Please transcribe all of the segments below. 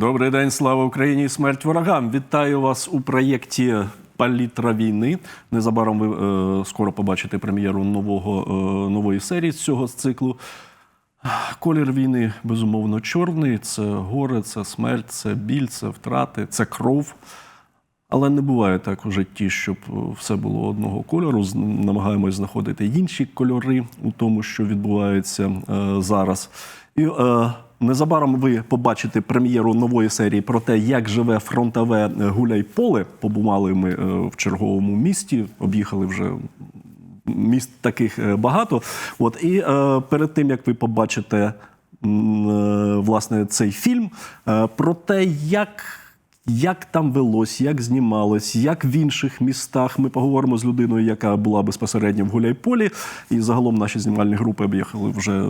Добрий день, слава Україні! і Смерть ворогам! Вітаю вас у проєкті Палітра війни. Незабаром ви е, скоро побачите прем'єру нового, е, нової серії з цього циклу. Колір війни безумовно чорний. Це горе, це смерть, це біль, це втрати, це кров. Але не буває так у житті, щоб все було одного кольору. Намагаємось знаходити інші кольори у тому, що відбувається е, зараз. І е, незабаром ви побачите прем'єру нової серії про те, як живе фронтове е, гуляй-поле. Побували ми е, в черговому місті, об'їхали вже міст таких е, багато. От і е, перед тим як ви побачите м, власне цей фільм, е, про те, як. Як там велось, як знімалось, як в інших містах. Ми поговоримо з людиною, яка була безпосередньо в Гуляйполі. І загалом наші знімальні групи об'їхали вже.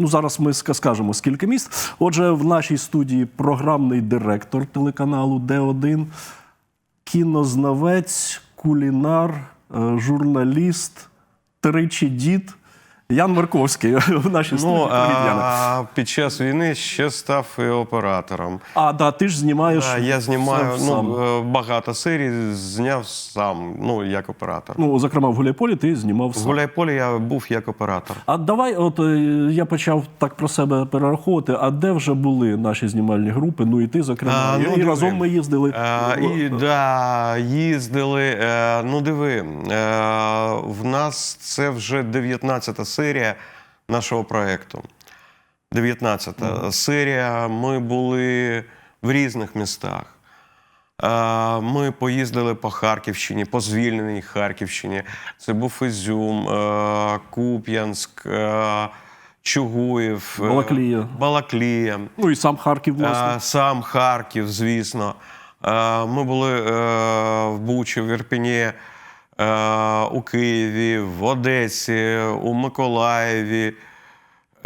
Ну, зараз ми ска- скажемо, скільки міст. Отже, в нашій студії програмний директор телеканалу Д1, кінознавець, кулінар, е, журналіст, тричі дід Ян Марковський в нашій студії. Ну, Привіт, а під час війни ще став і оператором. А, да, ти ж знімаєш. А, Я знімаю сам. ну, е, багато серій, зняв сам, ну, як оператор. Ну, зокрема, в Гуляйполі ти знімав В сам. Гуляйполі я був як оператор. А давай, от е, я почав так про себе перераховувати. А де вже були наші знімальні групи? Ну і ти, зокрема, А, ну, і диви. разом ми їздили. А, і да, їздили. Е, ну, диви, е, в нас це вже 19 серія нашого проєкту. 19 серія. Ми були в різних містах. Ми поїздили по Харківщині, по звільненій Харківщині. Це був Ізюм, е, Куп'янськ, е, Чугуїв, е, Балаклія. Балаклія. Ну і сам Харків, власне. Сам Харків, звісно. Ми були в Бучі, в Ірпіні, у Києві, в Одесі, у Миколаєві.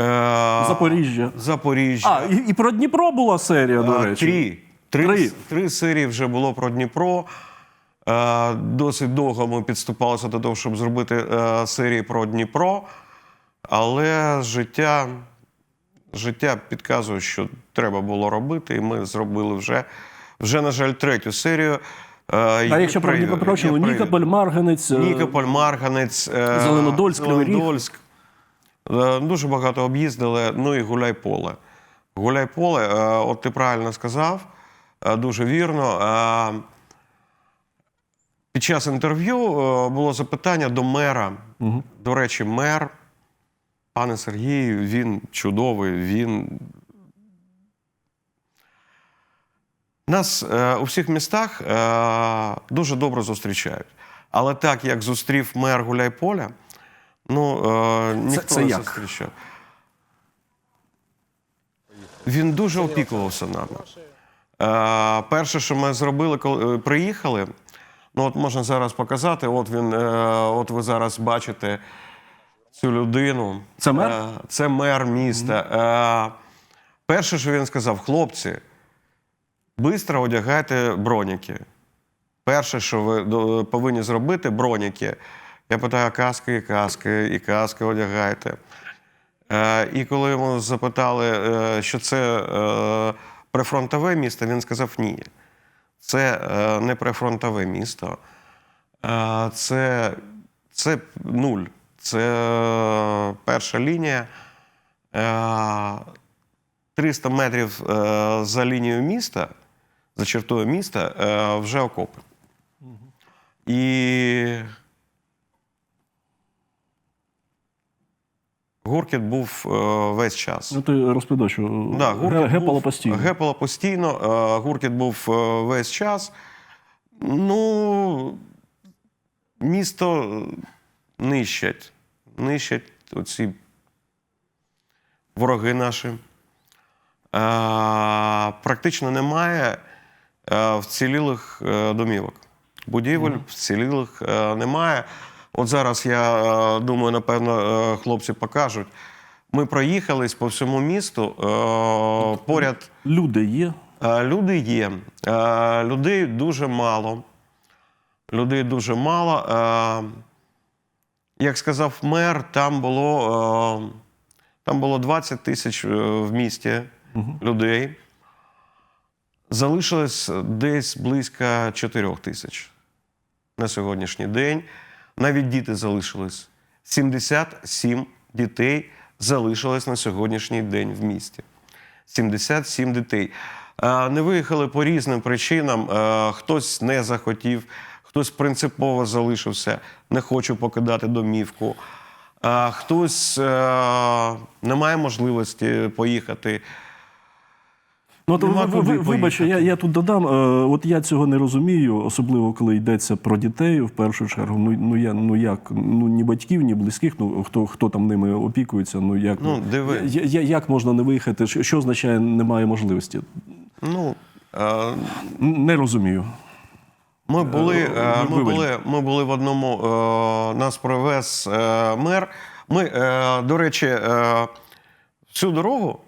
е, Запоріжжя. Запоріжжя. А, і, і про Дніпро була серія, до Е, речі. Три. Три, Три. три серії вже було про Дніпро. Е, Досить довго ми підступалися до того, щоб зробити е, серії про Дніпро. Але життя, життя підказує, що треба було робити, і ми зробили вже, вже на жаль, третю серію. Е, А якщо про Дніпропетровщину, Нікополь, Марганець. е, Нікополь, Марганець, е, Зеленодольськ, Зеленодольськ. Дуже багато об'їздили. Ну і Гуляйполе. Гуляйполе, е, от ти правильно сказав, дуже вірно. Під час інтерв'ю було запитання до мера. До речі, мер, пане Сергію, він чудовий, він. Нас е, у всіх містах е, дуже добре зустрічають. Але так, як зустрів мер Гуляйполя, ну е, ніхто це не як? зустрічав. Він дуже опікувався нами. Е, перше, що ми зробили, коли е, приїхали, ну от можна зараз показати. От він, е, от ви зараз бачите цю людину. Це мер? Е, це мер міста. Е, перше, що він сказав, хлопці, швидко одягайте броніки. Перше, що ви повинні зробити, броніки. Я питаю, каски і каски, і каски одягайте. Е, і коли йому запитали, е, що це е, прифронтове місто, він сказав ні. Це е, не прифронтове місто. Е, це, це нуль. Це е, перша лінія. Е, 300 метрів е, за лінією міста, за чертою міста, е, вже окопи. І гуркіт був е, весь час. Ну, ти розповідав, що Да, гепало був, постійно. Гепало постійно. е, Гуркіт був е, весь час. Ну, місто е, нищать. Нищать оці вороги наші. Е, Практично немає е, вцілілих е, домівок. Будівель вцілілих е, немає. От зараз я е, думаю, напевно, е, хлопці покажуть. Ми проїхались по всьому місту. е, Поряд Люди є. Е, Люди є. Е, Людей дуже мало. Людей дуже мало. Е, Як сказав мер, там було, е, там було 20 тисяч е, в місті людей. Залишилось десь близько 4 тисяч на сьогоднішній день. Навіть діти залишились. 77 дітей залишилось на сьогоднішній день в місті. 77 дітей. Е, Не виїхали по різним причинам. Е, Хтось не захотів, хтось принципово залишився, не хочу покидати домівку. А хтось е, не має можливості поїхати. Ну, то, Нема ви, ви, вибач, я, я тут додам. Е, от я цього не розумію, особливо коли йдеться про дітей в першу чергу. Ну, ну, я, ну як, ну ні батьків, ні близьких, ну хто, хто там ними опікується, ну як, Ну, диви. я, я, як можна не виїхати? Що, що означає немає можливості? Ну, е, Не розумію. Ми були, е, ми були, ми були в одному, е, нас привез е, мер. Ми, е, до речі, е, всю дорогу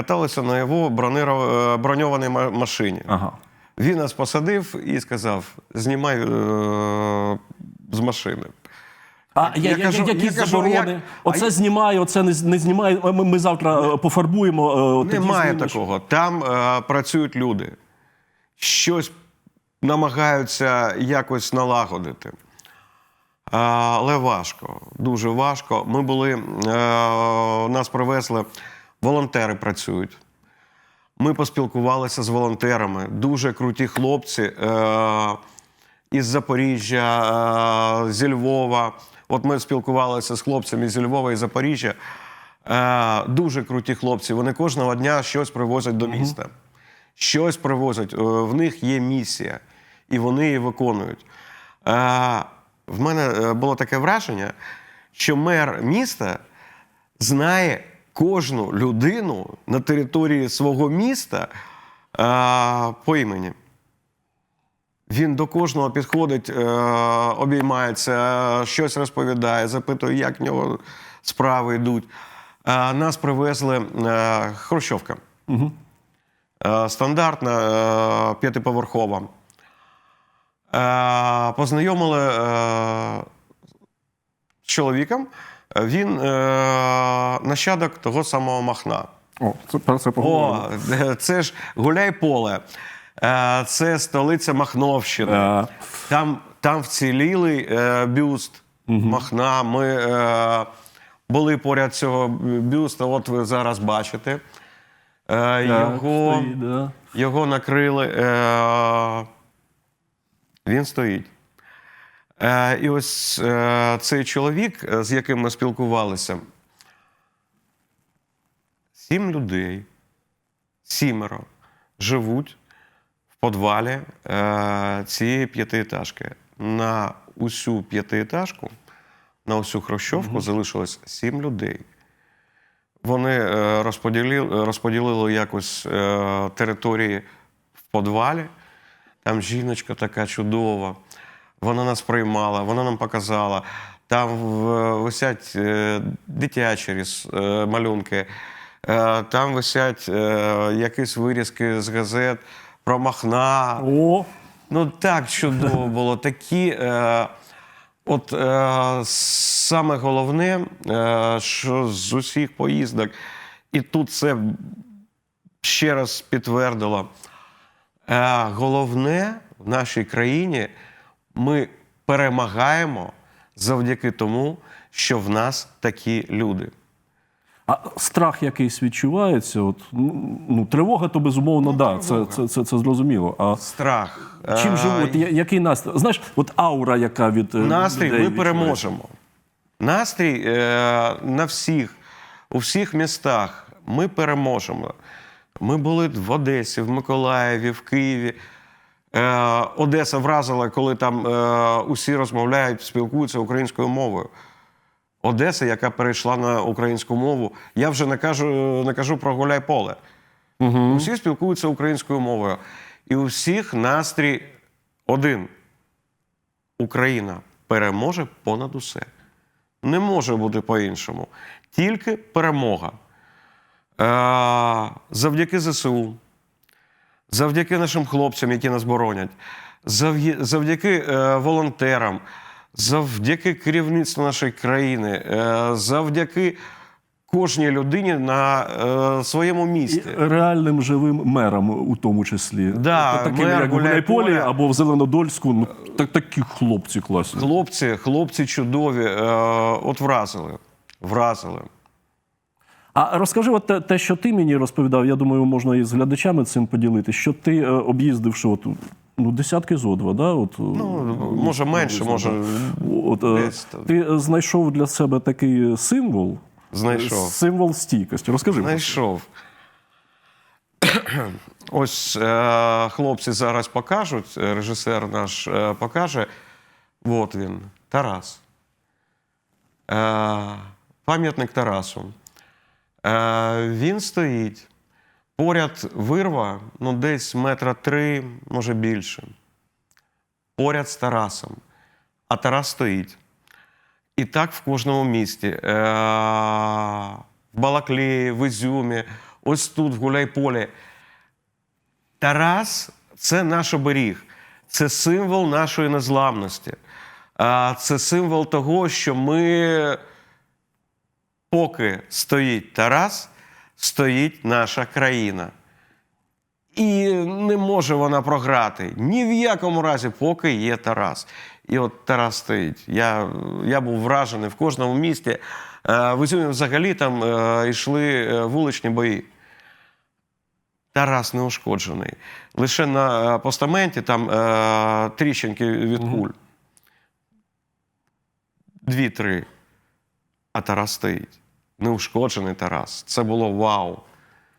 каталися на його е, броньованій машині. Ага. Він нас посадив і сказав: знімай е, з машини. А я, я, кажу- які я кажу, заборони? як- Оце а знімає, оце не, не знімає. Ми, ми завтра е, пофарбуємо. е, Немає знімеш. такого. Там е, працюють люди. Щось намагаються якось налагодити. Е, але важко, дуже важко. Ми були, е, нас привезли, волонтери працюють. Ми поспілкувалися з волонтерами. Дуже круті хлопці е, із Запоріжжя, е, зі Львова. От ми спілкувалися з хлопцями зі Львова і Запоріжжя. Е, дуже круті хлопці. Вони кожного дня щось привозять до міста. Щось привозять. Е, в них є місія, і вони її виконують. Е, в мене е, було таке враження, що мер міста знає кожну людину на території свого міста е, по імені. Він до кожного підходить, е, обіймається, щось розповідає, запитує, як в нього справи йдуть. Е, нас привезли е, Хрущовка. Угу. Е, стандартна е, п'ятиповерхова. Е, познайомили е, з чоловіком. Він е, нащадок того самого Махна. О, це про це. О, це ж гуляй поле. Е, Це столиця Махновщини. Е, Там, там вцілілий е, бюст Махна. Ми е, були поряд цього бюста. От ви зараз бачите. Е, його, стоїть, да. його накрили. Е, він стоїть. Е, і ось е, цей чоловік, е, з яким ми спілкувалися, сім людей, сімеро живуть в подвалі цієї п'ятиетажки. На усю п'ятиетажку, на усю хрущовку залишилось сім людей. Вони розподілили, розподілили якось території в подвалі. Там жіночка така чудова. Вона нас приймала, вона нам показала. Там висять е, дитячі е, малюнки, е, там висять якісь вирізки з газет про Махна. О, Ну так чудово було. Такі. От е, саме головне, е, що з усіх поїздок, і тут це ще раз підтвердило. Е, головне в нашій країні ми перемагаємо завдяки тому, що в нас такі люди. а страх якийсь відчувається? От, ну, ну, тривога, то безумовно, да, це, це, це, це зрозуміло. А Страх. чим Е, живуть? Я- Який настрій? Знаєш, от аура, яка від е, Настрій людей ми переможемо. Настрій е, на всіх, у всіх містах ми переможемо. Ми були в Одесі, в Миколаєві, в Києві. Е, Одеса вразила, коли там е, усі розмовляють, спілкуються українською мовою. Одеса, яка перейшла на українську мову, я вже не кажу, не кажу про гуляй поле. Угу. Усі спілкуються українською мовою. І у всіх настрій один. Україна переможе понад усе. Не може бути по-іншому. Тільки перемога. Е, завдяки ЗСУ, завдяки нашим хлопцям, які нас боронять, завдя- завдяки е, волонтерам, завдяки керівництву нашої країни, е, завдяки кожній людині на е, своєму І місці. реальним живим мером, у тому числі. Да, таким, мер як в Гуляйполі або в Зеленодольську. Ну, так, такі хлопці класні. Хлопці, хлопці чудові, е, от вразили. Вразили. А розкажи, от те, що ти мені розповідав, я думаю, можна і з глядачами цим поділитися, що ти е, об'їздивши от, ну, десятки зо два, да? От, Ну, може менше, може От, е, десь ти знайшов для себе такий символ, знайшов. символ стійкості. Розкажи. Знайшов. Ось е, хлопці зараз покажуть, е, режисер наш е, покаже. От він, Тарас. Е, пам'ятник Тарасу. Е, він стоїть. Поряд вирва, ну десь метра три, може більше. Поряд з Тарасом. А Тарас стоїть. І так в кожному місті. Е, В Балаклеї, в Ізюмі, ось тут, в Гуляйполі. Тарас це наш оберіг, це символ нашої незламності. А Це символ того, що ми, поки стоїть Тарас, стоїть наша країна. І не може вона програти ні в якому разі, поки є Тарас. І от Тарас стоїть. Я, я був вражений в кожному місті. Е, В Ізюмі взагалі там е, йшли е, вуличні бої. Тарас не ушкоджений. Лише на постаменті там тріщинки від куль. Дві-три. А Тарас стоїть. Неушкоджений Тарас. Це було вау.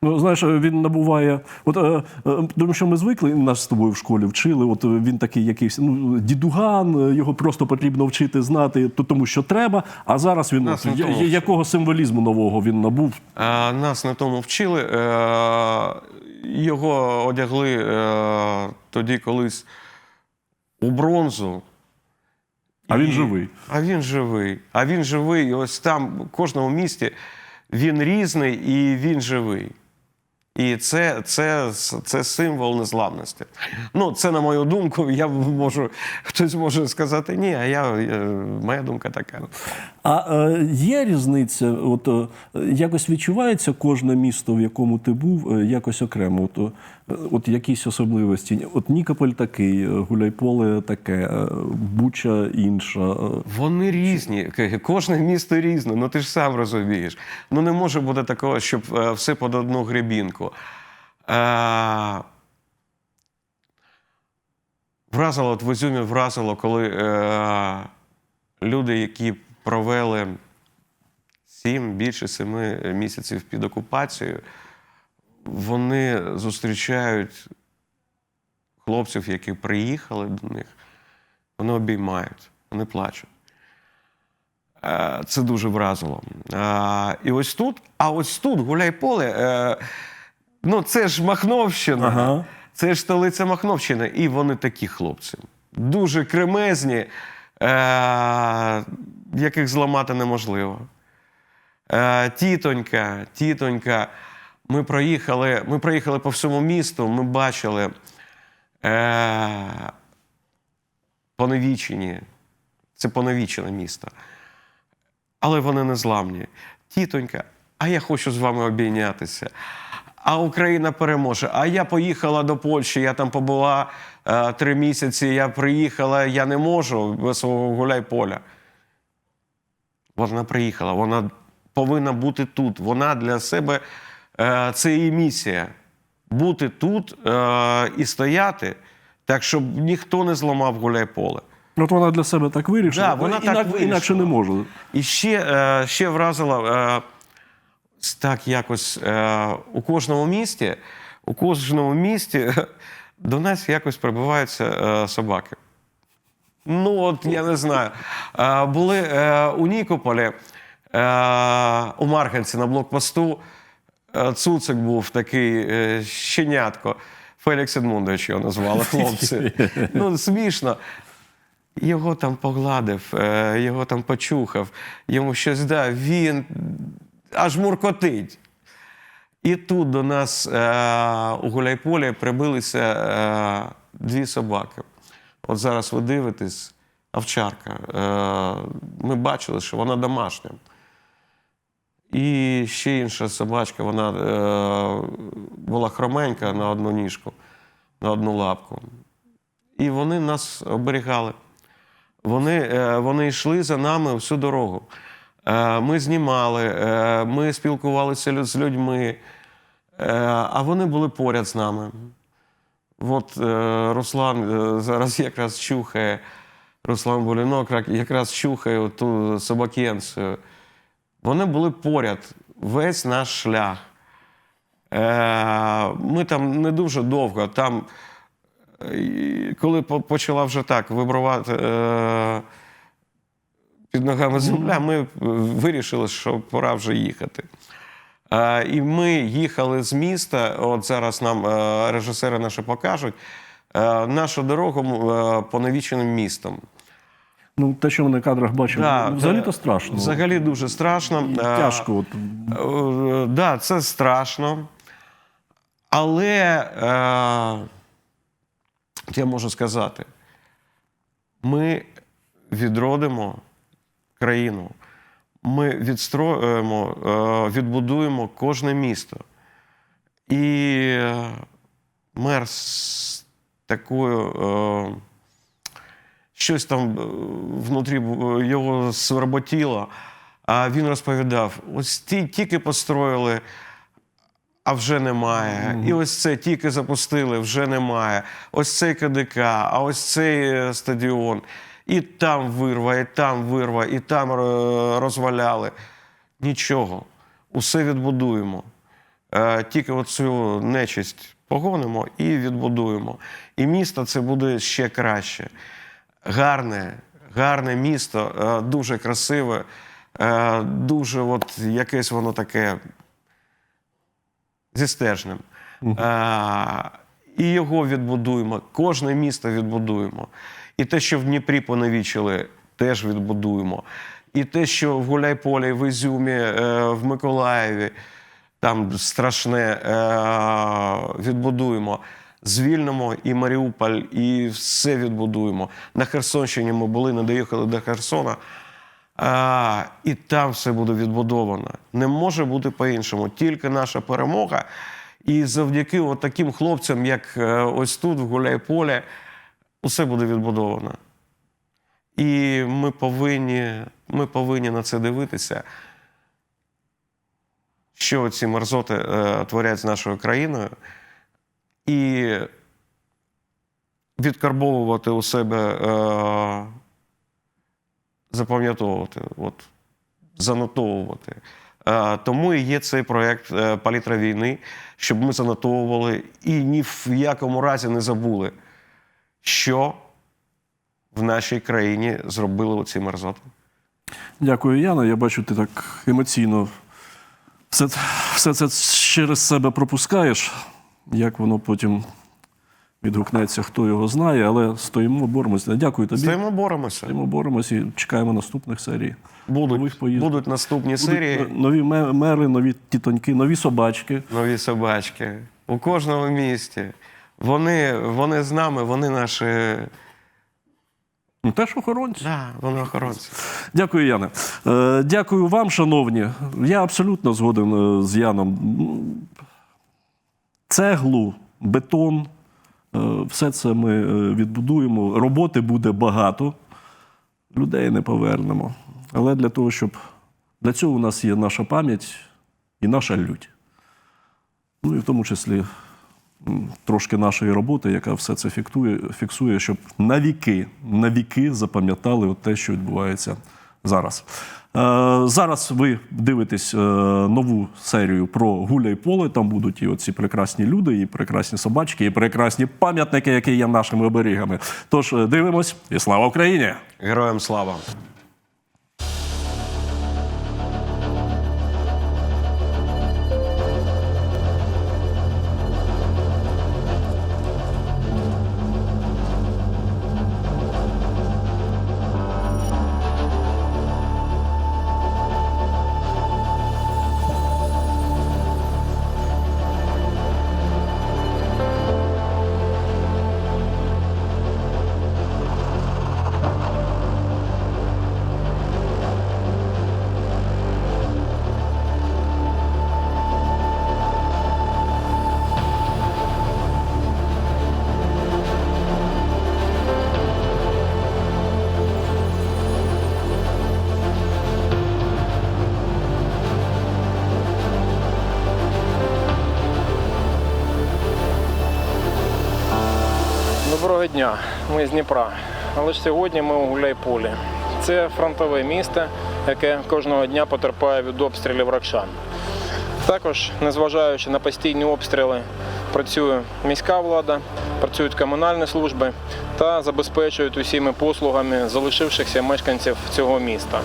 Ну, знаєш, він набуває. От, е, е, тому що ми звикли, нас з тобою в школі вчили. От е, він такий якийсь ну, дідуган, е, його просто потрібно вчити знати, то, тому що треба. А зараз він Нас от, я- я- якого символізму нового він набув? Е, Нас на тому вчили. Е, Його одягли е, тоді колись у бронзу. А він живий. А він живий. А він живий. І ось там, в кожному місті, він різний і він живий. І це, це, це символ незламності. Ну, це на мою думку. Я можу, хтось може сказати ні, а я, е, моя думка така. А е, є різниця, от е, якось відчувається кожне місто, в якому ти був, е, якось окремо. От, от якісь особливості. От Нікополь такий, е, Гуляйполе таке, е, Буча інша. е. Вони різні. Кожне місто різне, ну ти ж сам розумієш. Ну не може бути такого, щоб все під одну гребінку. Е, вразило, от в Ізюмі вразило, коли е, люди, які провели сім, більше семи місяців під окупацією, вони зустрічають хлопців, які приїхали до них, вони обіймають, вони плачуть. Е, Це дуже вразило. Е, І ось тут, а ось тут Гуляйполе, е, ну це ж Махновщина. Ага. Це ж столиця Махновщини. І вони такі хлопці. Дуже кремезні, яких зламати неможливо. Тітонька, тітонька. Ми проїхали, ми проїхали по всьому місту, ми бачили е, поневічені. Це поневічене місто. Але вони не зламні. Тітонька, а я хочу з вами обійнятися. А Україна переможе. А я поїхала до Польщі, я там побула е, три місяці, я приїхала, я не можу без свого гуляй-поля. Вона приїхала, вона повинна бути тут. Вона для себе це її місія. Бути тут е, і стояти, так, щоб ніхто не зламав гуляй-поле. От вона для себе так вирішила, Да, вона так інак- інакше не може. І ще, е, ще вразило е, так якось е, у кожному місті, у кожному місті до нас якось прибиваються е, собаки. Ну, от я не знаю. Е, були е, у Нікополі, е, у Марганці на блокпосту. Е, Цуцик був такий е, щенятко. Фелікс Едмундович його назвали хлопці. Ну, смішно. Його там погладив, е, його там почухав, йому щось дав, він аж муркотить. І тут до нас у Гуляйполі прибилися дві собаки. От зараз ви дивитесь, овчарка. Ми бачили, що вона домашня. І ще інша собачка, вона е, була хроменька на одну ніжку, на одну лапку. І вони нас оберігали. Вони, е, вони йшли за нами всю дорогу. Е, Ми знімали, е, ми спілкувалися з людьми, е, а вони були поряд з нами. От е, Руслан е, зараз якраз чухає, Руслан Булінок якраз чухає ту собакенцію. Вони були поряд весь наш шлях. Е, Ми там не дуже довго. Там, е, коли почала вже так вибрувати е, під ногами земля, ми вирішили, що пора вже їхати. І ми їхали з міста. От зараз нам режисери наші покажуть нашу дорогу е, поневіченим містом. Ну, те, що ми на кадрах бачимо, Да, взагалі то е, страшно. Взагалі дуже страшно. І Е, тяжко. От, Е, Да, це страшно. Але е, я можу сказати, ми відродимо країну, ми відстроїмо, відбудуємо кожне місто. І мер з такою. Щось там е, внутрі е, його сверботіло. А він розповідав: ось ті тільки построїли, а вже немає. І ось це тільки запустили, вже немає. Ось цей КДК, а ось цей е, стадіон. І там вирва, і там вирва, і там розваляли. Нічого. Усе відбудуємо. Тільки оцю нечисть погонимо і відбудуємо. І місто це буде ще краще. Гарне, гарне місто, е, дуже красиве, е, дуже от якесь воно таке зі стержнем. Е, І його відбудуємо, кожне місто відбудуємо. І те, що в Дніпрі поневічили, теж відбудуємо. І те, що в Гуляйполі, в Ізюмі, в Миколаєві, там страшне, відбудуємо. Звільнимо і Маріуполь, і все відбудуємо. На Херсонщині ми були, не доїхали до Херсона. А, і там все буде відбудовано. Не може бути по-іншому. Тільки наша перемога. І завдяки таким хлопцям, як е, ось тут, в Гуляйполі, усе буде відбудовано. І ми повинні, ми повинні на це дивитися, що ці мерзоти е, творять з нашою країною, і відкарбовувати у себе, е, запам'ятовувати, от, занотовувати. Е, тому і є цей проєкт е, Палітра війни, щоб ми занотовували і ні в якому разі не забули, що в нашій країні зробили оці мерзоти. Дякую, Яна. Я бачу, ти так емоційно все, все це через себе пропускаєш. Як воно потім відгукнеться, хто його знає, але стоїмо, боремося. Дякую тобі. Стоїмо, боремося. Стоїмо, боремося і чекаємо наступних серій. Будуть, будуть наступні Будуть серії, нові мери, нові тітоньки, нові собачки. нові собачки. У кожному місті. Вони, вони з нами, вони наші. Ну, теж охоронці. Да, вони охоронці. Дякую, Яне. Е, дякую вам, шановні. Я абсолютно згоден е, з Яном. Цеглу, бетон, е, все це ми е, відбудуємо. Роботи буде багато, людей не повернемо. Але для того, щоб для цього у нас є наша пам'ять і наша лють. Ну і в тому числі трошки нашої роботи, яка все це фіктує, фіксує, щоб навіки, навіки запам'ятали те, що відбувається зараз. Е, зараз ви дивитесь е, нову серію про гуля і поле. Там будуть і оці прекрасні люди, і прекрасні собачки, і прекрасні пам'ятники, які є нашими оберігами. Тож е, дивимось і слава Україні! Героям слава! Дня, ми з Дніпра. Але ж сьогодні ми у Гуляйполі. Це фронтове місто, яке кожного дня потерпає від обстрілів ракшан. Також, незважаючи на постійні обстріли, працює міська влада, працюють комунальні служби та забезпечують усіми послугами залишившихся мешканців цього міста.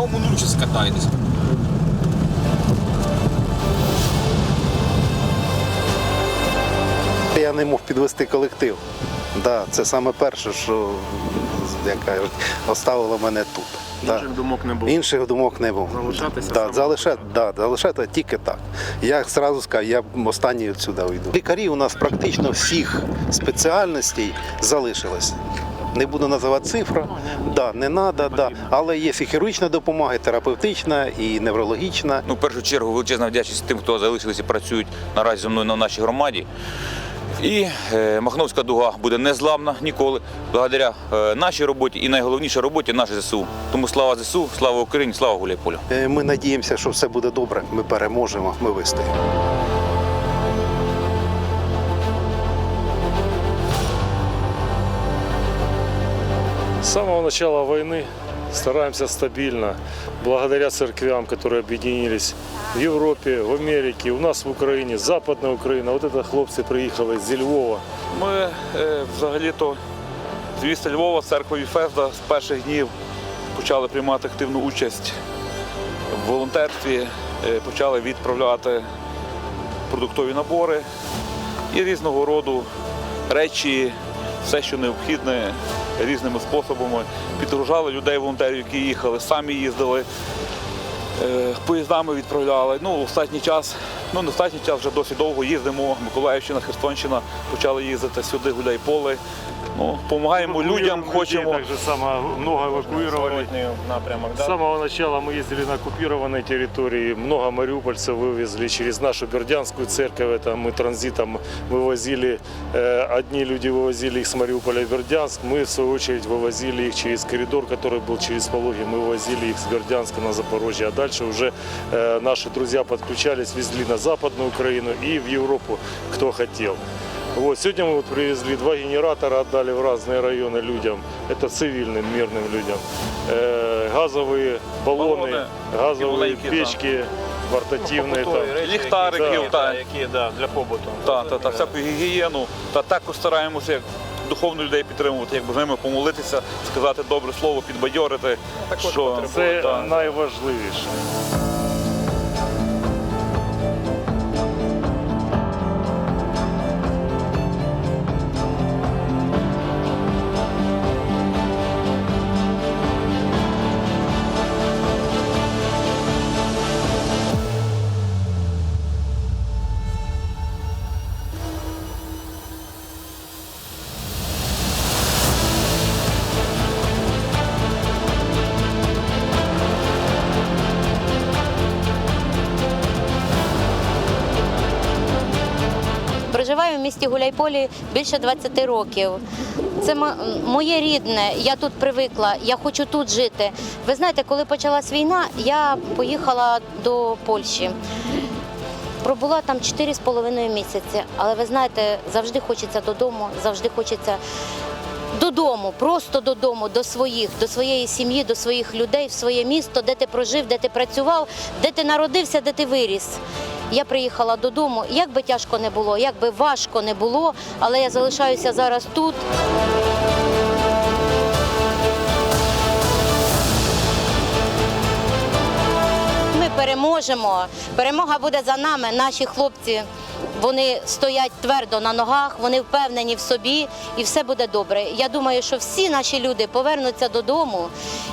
Нулю зараз катаєтесь. Я не мог підвести колектив. Да, це саме перше, що як кажуть, оставило мене тут. Да. Інших думок не було. Інших думок не було. Залишатися да, залишати, да, залишати тільки так. Я одразу сказав, я останній сюди уйду. Лікарі у нас практично всіх спеціальностей залишилось. Не буду називати цифру, да, не треба, да. але є і хірургічна допомога, і терапевтична, і неврологічна. Ну, в першу чергу, величезна вдячність тим, хто залишилися і працюють наразі зі мною на нашій громаді. І е, Махновська дуга буде незламна ніколи, благодаря е, нашій роботі і найголовніше роботі нашої ЗСУ. Тому слава ЗСУ, слава Україні, слава Гуляйполю. Е, Ми надіємося, що все буде добре. Ми переможемо, ми вистоїмо. С самого начала войны стараемся стабильно, благодаря церквям, которые объединились в Европе, в Америке, у нас в Украине, Западная Украина. Вот это хлопцы приехали зі Львова. Ми е, взагалі-то з міста Львова, церква Віфезда з перших днів почали приймати активну участь в волонтерстві, е, почали відправляти продуктові набори і різного роду речі, все, що необхідне, різними способами. Підгружали людей, волонтерів, які їхали, самі їздили. Е, Поїздами відправляли. Ну, останній час, ну не останній час вже досить довго їздимо. Миколаївщина, Херсонщина почали їздити сюди, гуляй поле. Ну, допомагаємо людям, хочемо. Так же само много эвакуировали. Зворотній напрямок. С Да? самого начала мы ездили на оккупированной территории, много мариупольцев вывезли через нашу Бердянскую церковь, это мы транзитом вывозили, э, одни люди вывозили их с Мариуполя в Бердянск, мы в свою очередь вывозили их через коридор, который был через Пологи, мы вывозили их с Бердянска на Запорожье, а дальше уже э, наши друзья подключались, везли на Западную Украину и в Европу, кто хотел. Вот, сегодня мы вот привезли два генератора, отдали в разные районы людям. Это цивильным, мирным людям. Э, газовые баллоны, Баллоны, газовые маленькие, да. печки, портативные. Побутові там. речі, Ліхтариків, які, та. да, які да, для побуту. та, та, та, всяку гігієну. Та також стараємося як духовно людей підтримувати, якби з ними помолитися, сказати добре слово, підбадьорити. Також що, потребує, Це та. найважливіше. Гуляйполі більше 20 років. Це моє рідне, я тут привикла, я хочу тут жити. Ви знаєте, коли почалась війна, я поїхала до Польщі. Пробула там 4,5 місяці, але ви знаєте, завжди хочеться додому, завжди хочеться додому, просто додому, до своїх, до своєї сім'ї, до своїх людей, в своє місто, де ти прожив, де ти працював, де ти народився, де ти виріс. Я приїхала додому, як би тяжко не було, як би важко не було, але я залишаюся зараз тут. Ми переможемо. Перемога буде за нами. Наші хлопці вони стоять твердо на ногах, вони впевнені в собі, і все буде добре. Я думаю, що всі наші люди повернуться додому,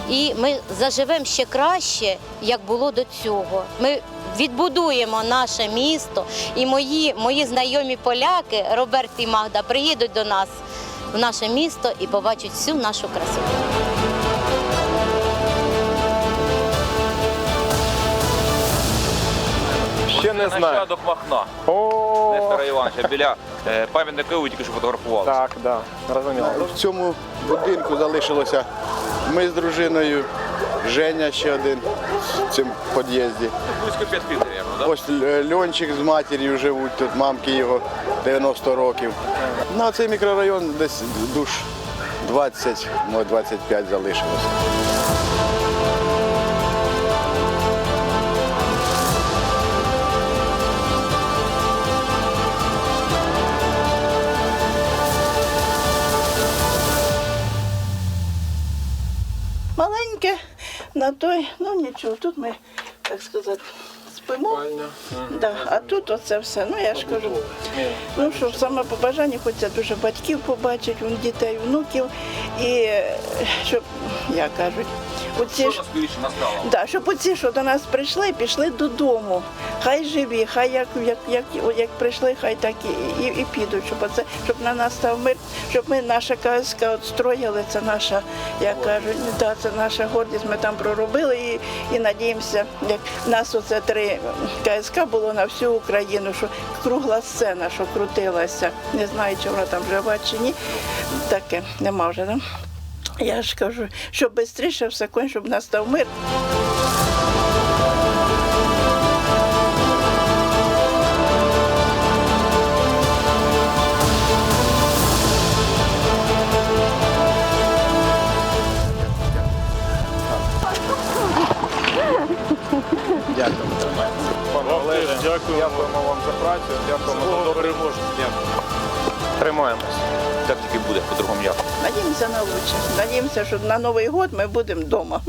і ми заживемо ще краще, як було до цього. Ми відбудуємо наше місто, і мої, мої знайомі поляки, Роберт і Магда, приїдуть до нас в наше місто і побачать всю нашу красу. Ще не знаю. нащадок Махна О, Нестора Івановича біля е, пам'ятника ви тільки що фотографували. так, да, зрозуміло. В цьому будинку залишилося ми з дружиною, Женя ще один в цьому під'їзді. Близько п'яти, мабуть, так? Ось е, Льончик з матір'ю живуть тут, мамки його 90 років. На цей мікрорайон десь душ 20, може 25 залишилося. На той, ну нічого, тут ми, так сказати, спимо. Да, а тут оце все. Ну я ж кажу, ну що саме побажання, хочеться дуже батьків побачити, дітей, внуків. І е, щоб, як кажуть, оці ж. Да, щоб оці, що до нас прийшли, пішли додому. Хай живі, хай як, як, як, як прийшли, хай так і, і, і підуть, щоб оце, щоб на нас став мир, щоб ми наша КСК от строїли, це наша, як кажуть, да, це наша гордість, ми там проробили і, і надіємося, як нас оце три КСК було на всю Україну, що кругла сцена, що крутилася. Не знаю, чи вона там жива чи ні. Таке нема вже, да? Я ж кажу, щоб швидше все конь, щоб настав мир. Дякую. дякуємо вам за працю, дякуємо за добре. переможемо. Тримаємось. Так тільки буде, по-другому як. Надіємося на лучше. Надіємося, що на Новий год ми будемо вдома.